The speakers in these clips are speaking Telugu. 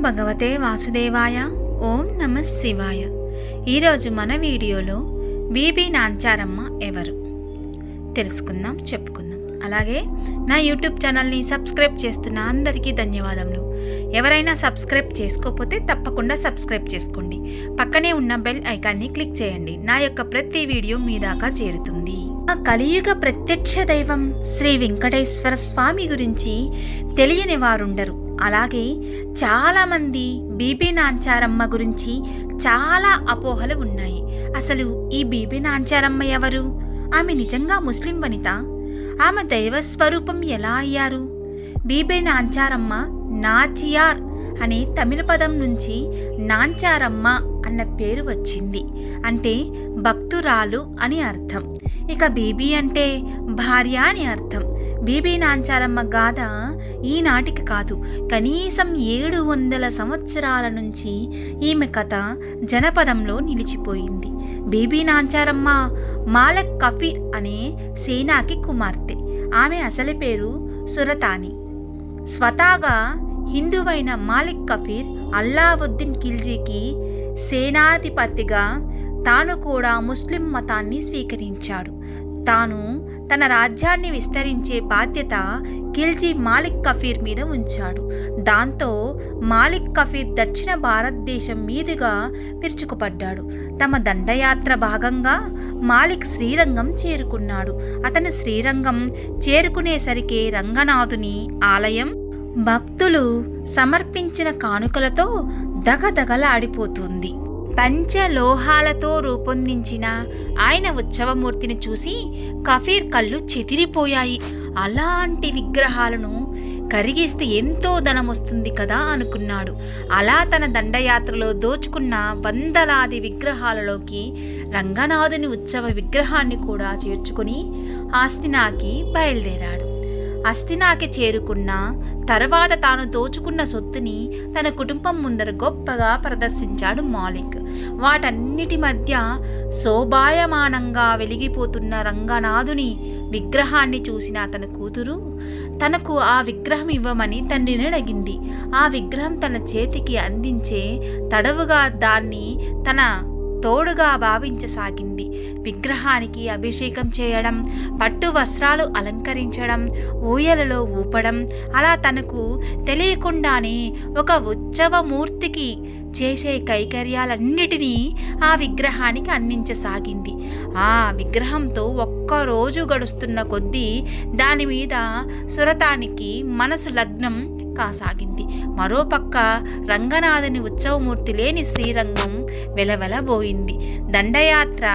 భగవతే వాసుదేవాయ. ఓం నమ శివాయ. ఈరోజు మన వీడియోలో బీబీ నాంచారమ్మ ఎవరు? తెలుసుకుందాం చెప్పుకుందాం. అలాగే నా యూట్యూబ్ ఛానల్ని సబ్స్క్రైబ్ చేస్తున్న అందరికీ ధన్యవాదములు. ఎవరైనా సబ్స్క్రైబ్ చేసుకోకపోతే తప్పకుండా సబ్స్క్రైబ్ చేసుకోండి. పక్కనే ఉన్న బెల్ ఐకాన్ని క్లిక్ చేయండి. నా యొక్క ప్రతి వీడియో మీ దాకా చేరుతుంది. ఆ కలియుగ ప్రత్యక్ష దైవం శ్రీ వెంకటేశ్వర స్వామి గురించి తెలియని వారుండరు. అలాగే చాలామంది బీబీ నాంచారమ్మ గురించి చాలా అపోహలు ఉన్నాయి. అసలు ఈ బీబీ నాంచారమ్మ ఎవరు? ఆమె నిజంగా ముస్లిం వనిత? ఆమె దైవ స్వరూపం ఎలా అయ్యారు? బీబీ నాంచారమ్మ నాచియార్ అనే తమిళ పదం నుంచి నాంచారమ్మ అన్న పేరు వచ్చింది. అంటే భక్తురాలు అని అర్థం. ఇక బీబీ అంటే భార్య అని అర్థం. బీబీ నాంచారమ్మ గాథ ఈనాటికి కాదు. కనీసం ఏడు వందల సంవత్సరాల నుంచి ఈమె కథ జనపదంలో నిలిచిపోయింది. బీబీ నాంచారమ్మ మాలక్ కఫీర్ అనే సేనాకి కుమార్తె. ఆమె అసలు పేరు సురతాని. స్వతాగా హిందువైన మాలిక్ కఫీర్ అల్లావుద్దీన్ ఖిల్జీకి సేనాధిపతిగా తాను కూడా ముస్లిం మతాన్ని స్వీకరించాడు. తాను తన రాజ్యాన్ని విస్తరించే బాధ్యత ఖిల్జీ మాలిక్ కఫీర్ మీద ఉంచాడు. దాంతో మాలిక్ కఫీర్ దక్షిణ భారతదేశం మీదుగా పిరుచుకుపడ్డాడు. తమ దండయాత్ర భాగంగా మాలిక్ శ్రీరంగం చేరుకున్నాడు. అతను శ్రీరంగం చేరుకునేసరికి రంగనాథుని ఆలయం భక్తులు సమర్పించిన కానుకలతో దగదగలాడిపోతుంది. పంచలోహాలతో రూపొందించిన ఆయన ఉత్సవమూర్తిని చూసి కఫీర్ కళ్ళు చెదిరిపోయాయి. అలాంటి విగ్రహాలను కరిగిస్తే ఎంతో ధనం వస్తుంది కదా అనుకున్నాడు. అలా తన దండయాత్రలో దోచుకున్న వందలాది విగ్రహాలలోకి రంగనాథుని ఉత్సవ విగ్రహాన్ని కూడా చేర్చుకుని ఆస్తినాకి బయలుదేరాడు. అస్తినాకి చేరుకున్న తర్వాత తాను దోచుకున్న సొత్తుని తన కుటుంబం ముందర గొప్పగా ప్రదర్శించాడు మాలిక్. వాటన్నిటి మధ్య శోభాయమానంగా వెలిగిపోతున్న రంగనాథుని విగ్రహాన్ని చూసిన అతని కూతురు తనకు ఆ విగ్రహం ఇవ్వమని తండ్రిని అడిగింది. ఆ విగ్రహం తన చేతికి అందించే తడవుగా దాన్ని తన తోడుగా భావించసాగింది. విగ్రహానికి అభిషేకం చేయడం పట్టు వస్త్రాలు అలంకరించడం ఊయలలో ఊపడం అలా తనకు తెలియకుండానే ఒక ఉత్సవమూర్తికి చేసే కైకర్యాలన్నిటినీ ఆ విగ్రహానికి అందించసాగింది. ఆ విగ్రహంతో ఒక్కరోజు గడుస్తున్న కొద్దీ దాని మీద సురతానికి మనసు లగ్నం కాసాగింది. మరోపక్క రంగనాథుని ఉత్సవమూర్తి లేని శ్రీరంగం వెలవెలబోయింది. దండయాత్ర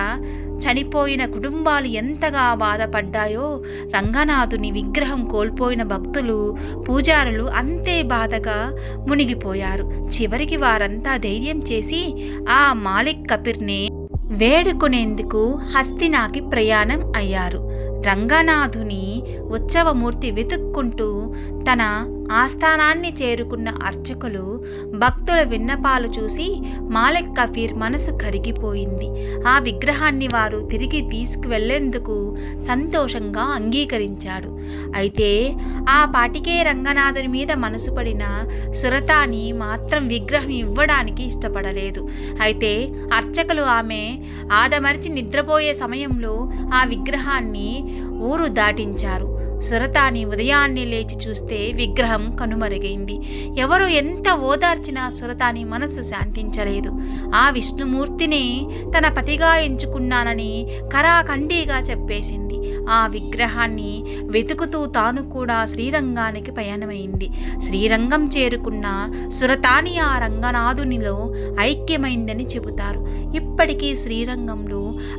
చనిపోయిన కుటుంబాలు ఎంతగా బాధపడ్డాయో రంగనాథుని విగ్రహం కోల్పోయిన భక్తులు పూజారులు అంతే బాధగా మునిగిపోయారు. చివరికి వారంతా ధైర్యం చేసి ఆ మాలిక్ కపిర్ని వేడుకునేందుకు హస్తినాకి ప్రయాణం అయ్యారు. రంగనాథుని ఉత్సవమూర్తి వెతుక్కుంటూ తన ఆస్థానాన్ని చేరుకున్న అర్చకులు భక్తుల విన్నపాలు చూసి మాలిక్ కఫీర్ మనసు కరిగిపోయింది. ఆ విగ్రహాన్ని వారు తిరిగి తీసుకువెళ్ళేందుకు సంతోషంగా అంగీకరించాడు. అయితే ఆ పాటికే రంగనాథుని మీద మనసు పడిన సురతాని మాత్రం విగ్రహం ఇవ్వడానికి ఇష్టపడలేదు. అయితే అర్చకులు ఆమె ఆదమరిచి నిద్రపోయే సమయంలో ఆ విగ్రహాన్ని ఊరు దాటించారు. సురతాని ఉదయాన్నే లేచి చూస్తే విగ్రహం కనుమరుగైంది. ఎవరు ఎంత ఓదార్చినా సురతాని మనసు శాంతించలేదు. ఆ విష్ణుమూర్తిని తన పతిగా ఎంచుకున్నానని కరాఖండీగా చెప్పేసింది. ఆ విగ్రహాన్ని వెతుకుతూ తాను కూడా శ్రీరంగానికి పయనమైంది. శ్రీరంగం చేరుకున్న సురతాని ఆ రంగనాథునిలో ఐక్యమైందని చెబుతారు. ఇప్పటికీ శ్రీరంగంలో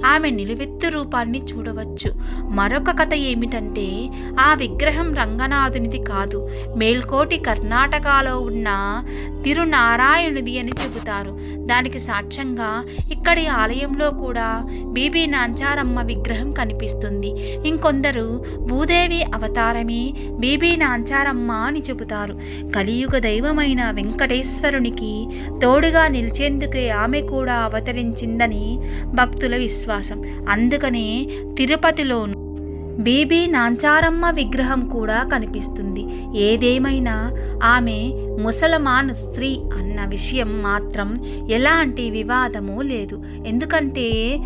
ఆమె నిలువెత్తు రూపాన్ని చూడవచ్చు. మరొక కథ ఏమిటంటే ఆ విగ్రహం రంగనాథునిది కాదు. మేల్కోటి కర్ణాటకలో ఉన్న తిరునారాయణుది అని చెబుతారు. దానికి సాక్ష్యంగా ఇక్కడి ఆలయంలో కూడా బీబీ నాంచారమ్మ విగ్రహం కనిపిస్తుంది. ఇంకొందరు భూదేవి అవతారమే బీబీ నాంచారమ్మ అని చెబుతారు. కలియుగ దైవమైన వెంకటేశ్వరునికి తోడుగా నిలిచేందుకే ఆమె కూడా అవతరించిందని భక్తుల విశ్వాసం. అందుకనే తిరుపతిలోను బీబీ నాంచారమ్మ విగ్రహం కూడా కనిపిస్తుంది. ఏదేమైనా ఆమె ముసలమాన్ స్త్రీ అన్న విషయం మాత్రం ఎలాంటి వివాదము లేదు. ఎందుకంటే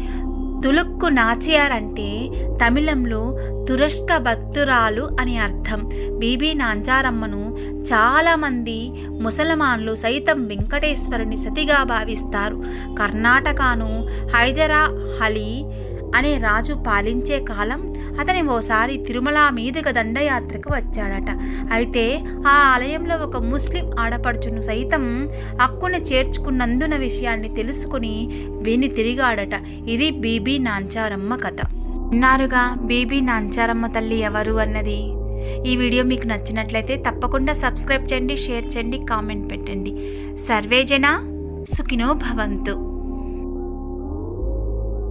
తులుక్కు నాచియార్ అంటే తమిళంలో తురష్క భక్తురాలు అని అర్థం. బీబీ నాంచారమ్మను చాలామంది ముసల్మాన్లు సైతం వెంకటేశ్వరుని సతిగా భావిస్తారు. కర్ణాటకను హైదరా అలీ అనే రాజు పాలించే కాలం అతని ఓసారి తిరుమల మీదుగా దండయాత్రకు వచ్చాడట. అయితే ఆ ఆలయంలో ఒక ముస్లిం ఆడపడుచును సైతం హక్కును చేర్చుకున్నందున విషయాన్ని తెలుసుకుని విని తిరిగాడట. ఇది బీబీ నాంచారమ్మ కథ. విన్నారుగా బీబీ నాంచారమ్మ తల్లి ఎవరు అన్నది? ఈ వీడియో మీకు నచ్చినట్లయితే తప్పకుండా సబ్స్క్రైబ్ చేయండి షేర్ చేయండి కామెంట్ పెట్టండి. సర్వేజన సుఖినో భవంతు.